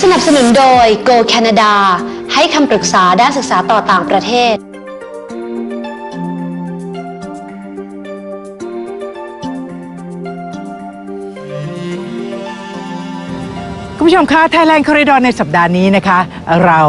สนับสนุนโดย Go Canada ให้คำปรึกษาด้านศึกษาต่อต่างประเทศ ผู้ชมคะ Thailand Corridor ในสัปดาห์นี้นะคะ เรา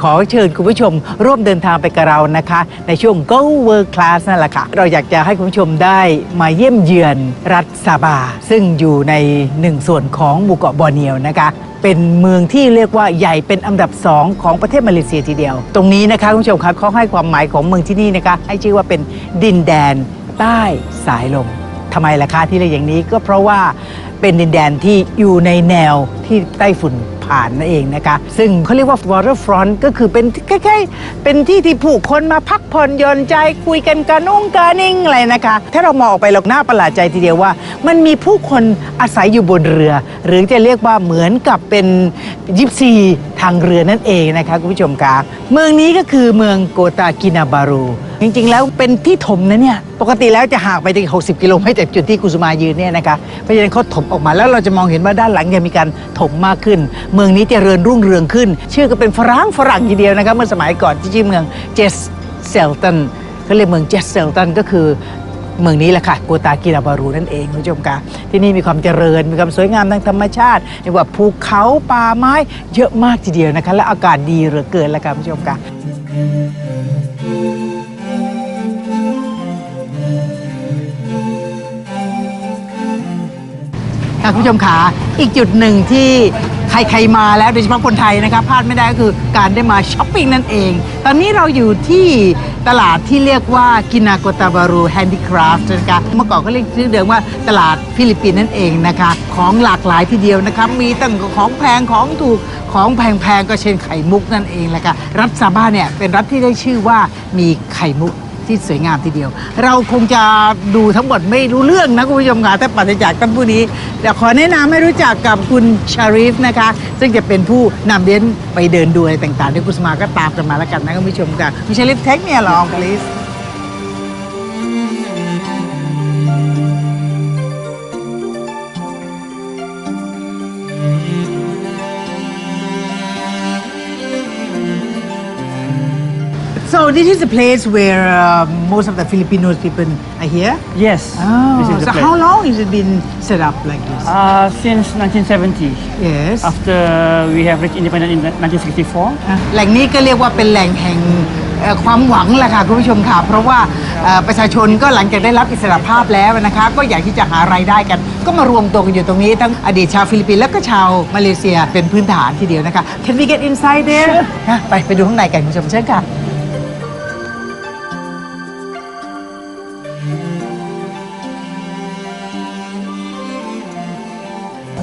ขอเชิญคุณผู้ชมร่วมเดินทางไปกับเรานะคะ ในช่วง Go World Class นั่นแหละค่ะ เราอยากจะให้คุณผู้ชมได้มาเยี่ยมเยือนรัฐซาบา ซึ่งอยู่ในหนึ่งส่วนของหมู่เกาะบอร์เนียวนะคะเป็นเมืองที่เรียกว่าใหญ่เป็นอันดับสองของประเทศมาเลเซียทีเดียว ตรงนี้นะคะคุณผู้ชมคะเขาให้ความหมายของเมืองที่นี่นะคะ ให้ชื่อว่าเป็นดินแดนใต้สายลมทำไมล่ะคะที่เรียกอย่างนี้ก็เพราะว่าเป็นดินแดนที่อยู่ในแนวที่ไต้ฝุ่นผ่านนั่นเองนะคะ ซึ่งเขาเรียกว่า waterfront ก็คือเป็นใกล้ๆเป็นที่ที่ผู้คนมาพักผ่อนหย่อนใจคุยกันกระนุ่งกระนิ่งอะไรนะคะ ถ้าเรามองออกไปเราหน้าประหลาดใจทีเดียวว่า มันมีผู้คนอาศัยอยู่บนเรือ หรือจะเรียกว่าเหมือนกับเป็นยิปซีทางเรือนั่นเองนะคะคุณผู้ชมคะเมืองนี้ก็คือเมืองโกตากินาบารูจริงๆ แล้วเป็นที่ถมนะเนี่ย ปกติแล้วจะห่างไปถึง60 กิโลเมตรจากจุดที่กุสุมายืนเนี่ยนะคะ เพราะฉะนั้นเขาถมออกมาแล้วเราจะมองเห็นว่าด้านหลังยังมีการถมมากขึ้น เมืองนี้จเจริญรุ่งเรืองขึ้น ชื่อก็เป็นฝรั่งฝรั่งทีเดียวนะคะเมื่อสมัยก่อนที่ชื่อเมืองเจสเซลตันเขาเรียกเมืองเจสเซลตันก็คือเมืองนี้แหละค่ะโกตากินาบารูนั่นเองคุณผู้ชมคะที่นี่มีความเจริญมีความสวยงามทางธรรมชาติเรียกว่าภูเขาป่าไม้เยอะมากทีเดียวนะคะ และอากาศดีเหลือเกินล้วค่ะคุณผู้ชมคะ ค่ะคุณผู้ชมขาอีกจุดหนึ่งที่ใครๆมาแล้วโดยเฉพาะคนไทยนะคะพลาดไม่ได้ก็คือการได้มาช้อปปิ้งนั่นเอง ตอนนี้เราอยู่ที่ตลาดที่เรียกว่ากินาโกตาบารูแฮนดี้คราฟต์นะคะเมื่อก่อนเขาเรียกชื่อเดิมว่าตลาดฟิลิปปินส์นั่นเองนะคะ ของหลากหลายทีเดียวนะคะมีตั้งของแพงของถูกของแพงๆก็เช่นไข่มุกนั่นเองแหละค่ะรัฐซาบ้าเนี่ยเป็นรัฐที่ได้ชื่อว่ามีไข่มุก ที่สวยงามทีเดียว เราคงจะดูทั้งหมดไม่รู้เรื่องนะคุณผู้ชมค่ะแต่ปัจจากท่านผู้นี้เดี๋ยวขอแนะนำให้รู้จักกับคุณชาริฟนะคะ ซึ่งจะเป็นผู้นำเดินไปเดินดูอะไรต่างๆที่คุณสมาก็ตามกันมาแล้วกันนะคุณผู้ชมค่ะคุณชาริฟเทคเนี่ยลอง please So this is the place where uh, most of the Filipino people are here. Yes. Oh, this is the so place. how long has it been set up like this? Uh, since 1970, yes. after we have reached independence in 1964. แหล่งนี้ก็เรียกว่าเป็นแหล่งแห่งเอ่อความหวังแหละค่ะคุณผู้ชมค่ะ เพราะว่าเอ่อประชาชนก็หลังจากได้รับอิสรภาพแล้วนะคะ ก็อยากที่จะหารายได้กัน ก็มารวมตัวกันอยู่ตรงนี้ ทั้งอดีตชาวฟิลิปปินส์และก็ชาวมาเลเซียเป็นพื้นฐานทีเดียวนะคะ Can we get inside there นะไปไปดูข้างในกันคุณผู้ชมเชิญค่ะ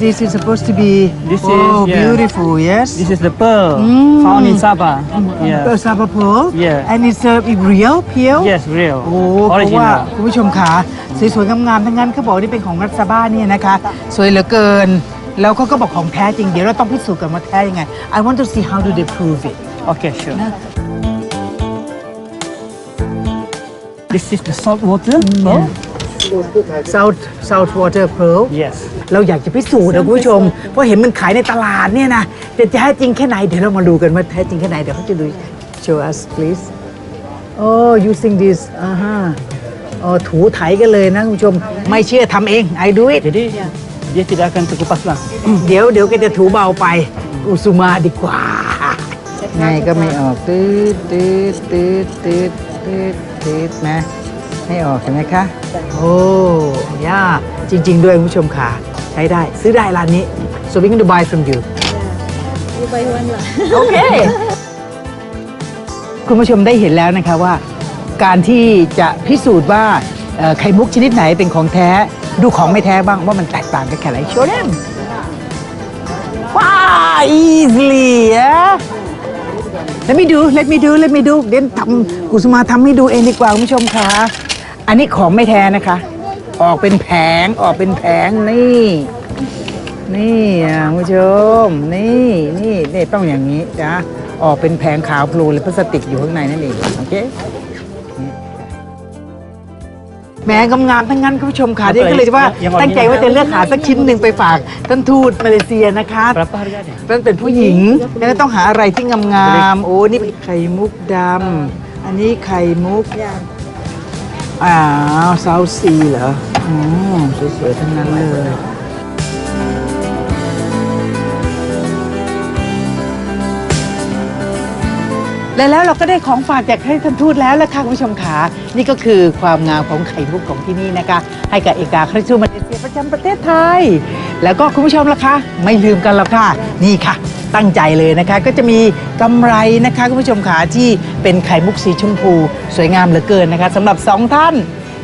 This is supposed to be This is, oh, yeah. beautiful yes This is the pearl Mm. found in Sabah. Yeah. The Saba pearl Yeah. and it's a real pearl Yes, real. โอ้เพราะว่า Original. คุณผู้ชมขาสวยๆงามๆทั้งนั้นเขาบอกนี่เป็นของรัฐซาบ้าเนี่ยนะคะ สวยเหลือเกิน แล้วเขาก็บอกของแท้จริงเดี๋ยวเราต้องพิสูจน์กันว่าแท้ยังไง I want to see how do they prove it Okay, sure. This is the salt water pearl. South South Water Pearl Yes. เราอยากจะพิสูจน์นะคุณผู้ชม เพราะเห็นมันขายในตลาดเนี่ยนะจะแท้จริงแค่ไหน เดี๋ยวเรามาดูกันว่าแท้จริงแค่ไหน เดี๋ยวเขาจะดู show us please oh using this อ่าฮะอ๋อถูไถกันเลยนะคุณผู้ชม ไม่เชื่อทำเอง I do it Jadi dia tidak akan terkupas lah. เดี๋ยวเดี๋ยวแกจะถูเบาไป อุสุมาดีกว่า ไงก็ไม่ออกตืดตืดตืดตืดตืดตืดนะ ไม่ออกเห็นไหมคะ โอ้ย่าจริง ๆ ด้วยคุณผู้ชมค่ะ ใช้ได้ซื้อได้ร้านนี้ so we can to buy from you You buy one lah. โอเค คุณผู้ชมได้เห็นแล้วนะคะว่า การที่จะพิสูจน์ว่าเอ่อไข่มุกชนิดไหนเป็นของแท้ ดูของไม่แท้บ้างว่ามันแตกต่างกันแค่ไหนโชว์ them ว้า easily อะ let me do let me do let me do เดี๋ยวทำกุสุมาทำให้ดูเองดีกว่าคุณผู้ชมค่ะ อันนี้ของไม่แท้นะคะ ออกเป็นแผงออกเป็นแผงนี่ นี่อะคุณผู้ชม นี่นี่นี่ต้องอย่างนี้จ้ะออกเป็นแผงขาวพลูและพลาสติกอยู่ข้างในนั่นเองโอเคแหมงามๆทั้งนั้นคุณผู้ชมค่ะ Apa นี่ก็เลยว่า yang ตั้งใจว่าจะเลือกหาสักชิ้นหนึ่งไปฝากท่านทูตมาเลเซียนะคะ Berapa harganya? เป็นเป็นผู้หญิงแล้วก็ต้องหาอะไรที่งามๆโอ้นี่เป็นไข่มุกดำอันนี้ไข่มุก อ้าวซาวซีเหรออืมสวยๆทั้งนั้นเลยและแล้วเราก็ได้ของฝากจากให้ท่านทูตแล้วละค่ะคุณผู้ชมขานี่ก็คือความงามของไข่มุกของที่นี่นะคะ ให้กับเอกอัครราชทูตมาเลเซียประจำประเทศไทย แล้วก็คุณผู้ชมล่ะคะ ไม่ลืมกันแล้วค่ะ นี่ค่ะ ตั้งใจเลยนะคะ ก็จะมีกำไรนะคะคุณผู้ชมขาที่เป็นไข่มุกสีชมพู สวยงามเหลือเกินนะคะสำหรับสองท่าน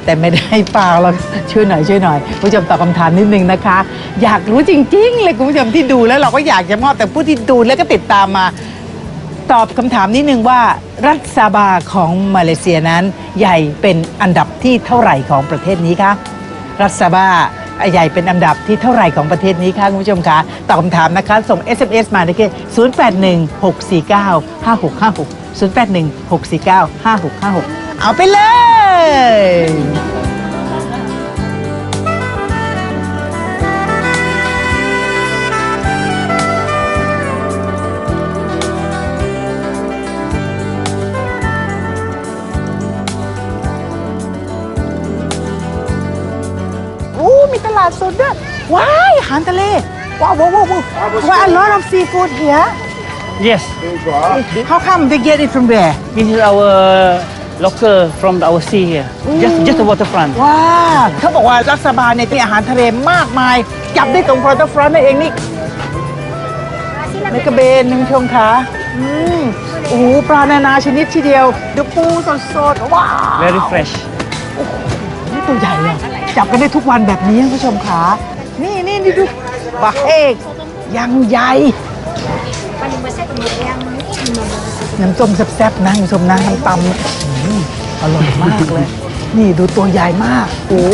แต่ไม่ได้เปล่าเราช่วยหน่อยช่วยหน่อยคุณผู้ชมตอบคำถามนิดนึงนะคะ อยากรู้จริง ๆ เลยคุณผู้ชมที่ดูแล้วเราก็อยากจะมอบแต่ผู้ที่ดูแล้วก็ติดตามมาตอบคำถามนิดนึงว่ารัฐซาบาของมาเลเซียนั้น ใหญ่เป็นอันดับที่เท่าไหร่ของประเทศนี้คะรัฐซาบา ใหญ่เป็นอันดับที่เท่าไหร่ของประเทศนี้คะคุณผู้ชมคะตอบคำถามนะคะ ส่ง SMS มาได้ที่0816495656 0816495656 เอาไปเลย มีตลาดสดด้วยว้ายอาหารทะเลว้าวว้าวว้าวว้าว a lot of seafood here Yes. how come they get it from where This is our local from our sea here. Just just the waterfront. ว้าวเขาบอกว่ารัฐบาลเนี่ยมีอาหารทะเลมากมาย จับได้ตรงพอร์ตฟรอนต์นั่นเองนี่ในกระเบนนึงชมคะอืมโอ้โหปลานานาชนิดทีเดียวดูปูสดๆว้าว Very fresh. นี่ตัวใหญ่อะ จับกันได้ทุกวันแบบนี้คุณผู้ชมขานี่นี่นี่ดูบะเอกยังใหญ่น้ำส้มแซ่บๆนะคุณผู้ชมนะน้ำตำเนี่ยอื้อหืออร่อยมากเลย นี่ดูตัวใหญ่มากโอ้โห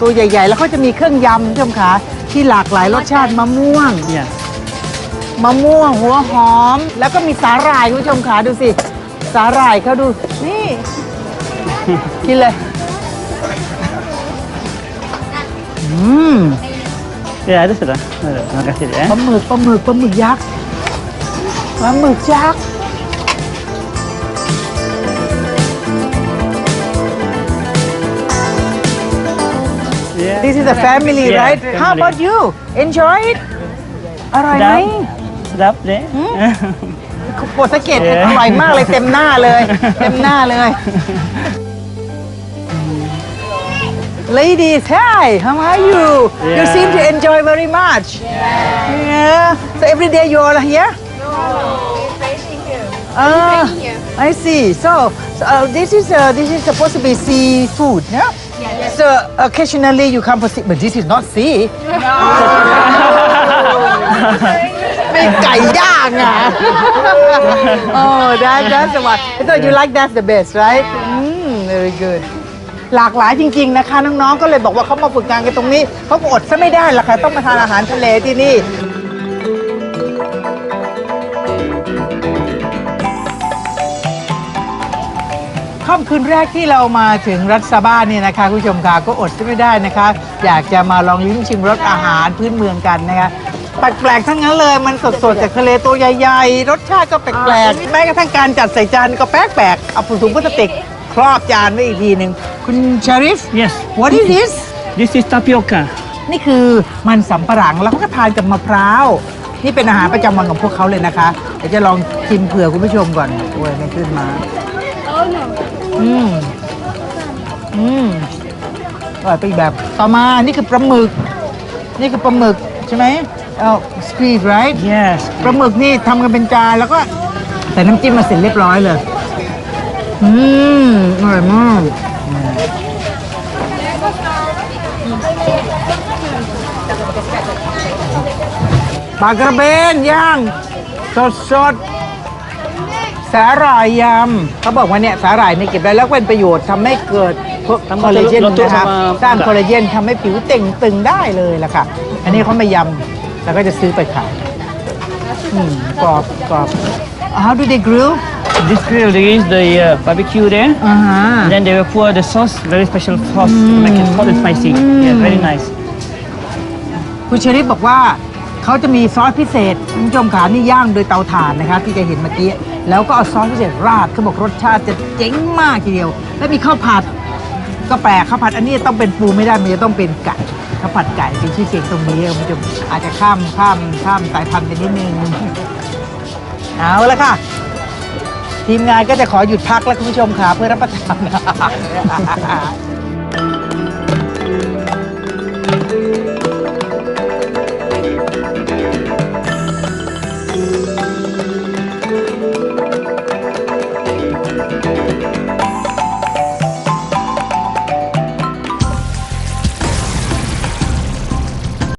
ตัวใหญ่ ๆ แล้วก็จะมีเครื่องยำคุณผู้ชมขาที่หลากหลายรสชาติมะม่วง Yes. มะม่วงหัวหอม แล้วก็มีสาหร่ายคุณผู้ชมขาดูสิ สาหร่ายเขาดูนี่ กินเลย อืม Ya, ada sudah. Ada. Terima kasih ya. ปลาหมึกปลาหมึกปลาหมึกยักษ์ปลาหมึกยักษ์ Yeah. This is a family Yeah, right family. How about you Enjoy it อร่อยไหม Sedap. Sedap deh. โปรดสังเกตเอ๊ะอร่อยมากเลยเต็มหน้าเลย เต็มหน้าเลย Ladies hi how are you You Yeah. seem to enjoy very much Yeah So every day you are here Ah, I see. So, so, uh, this is uh, this is supposed to be seafood, yeah? So occasionally you come for sea, but this is not sea. ไม่ไก่ย่างอ่ะ oh that that's the one I thought you like that's the best right mm, very good หลากหลายจริง ๆนะคะ น้องๆ ก็เลยบอกว่าเขามาฝึกงานกันตรงนี้เขาก็อดซะไม่ได้ละค่ะต้องมาทานอาหารทะเลที่นี่ ค่ำคืนแรกที่เรามาถึงรัฐซาบ้าเนี่ยนะคะคุณผู้ชมค่ะก็อดไม่ได้นะคะ อยากจะมาลองลิ้มชิมรสอาหารพื้นเมืองกันนะคะแปลกๆทั้งนั้นเลยมันสดๆจากทะเลตัวใหญ่ๆ รสชาติก็แปลกๆแม้กระทั่งการจัดใส่จานก็แปลกๆเอาถุงพลาสติก รอบจานไว้อีกทีหนึ่งคุณชาริฟ Yes. what is this This is tapioca. นี่คือมันสำปะหลังแล้วเขาก็ทานกับมะพร้าว นี่เป็นอาหารประจำวันของพวกเขาเลยนะคะ เดี๋ยวจะลองชิมเผื่อคุณผู้ชมก่อนโอ้ยไม่ขึ้นมา อืม อืมอร่อยไปอีกแบบ ต่อมา นี่คือปลาหมึก นี่คือปลาหมึกใช่ไหมเอ้าสควีด right Yes. ปลาหมึกนี่ทำกันเป็นจานแล้วก็ใส่น้ำจิ้มมาเสร็จเรียบร้อยเลย อืมอร่อยมากปลากระเบนย่าง สดสดๆสาหร่ายยำเขาบอกว่าเนี่ยสาหร่ายเนี่ยเก็บได้แล้วเป็นประโยชน์ทำให้เกิดพวกทำคอลลาเจนลดตัวนะครับมาสร้างคอลลาเจนทำให้ผิวเต่งตึงได้เลยล่ะค่ะ อันนี้เขามายำแล้วก็จะซื้อไปขายอืมกรอบกรอบ How do they grill this grill there is the uh, barbecue there. อ่าฮะ And then they will pour the sauce, very special sauce, to make it hot and spicy. Yeah, very nice. คุณเชอรี่บอกว่าเขาจะมีซอสพิเศษคุณผู้ชมขานี่ย่างโดยเตาถ่านนะคะ ที่จะเห็นเมื่อกี้แล้วก็เอาซอสพิเศษราดเขาบอกรสชาติจะเจ๋งมากทีเดียว แล้วมีข้าวผัดก็แปลกข้าวผัดอันนี้ต้องเป็นปูไม่ได้มันจะต้องเป็นไก่ข้าวผัดไก่เป็นชื่อเสียงตรงนี้คุณผู้ชมอาจจะข้ามข้ามข้ามสายพันธุ์ไปนิดนึงเอาละค่ะ ทีมงานก็จะขอหยุดพักแล้วคุณผู้ชมค่ะเพื่อรับประทาน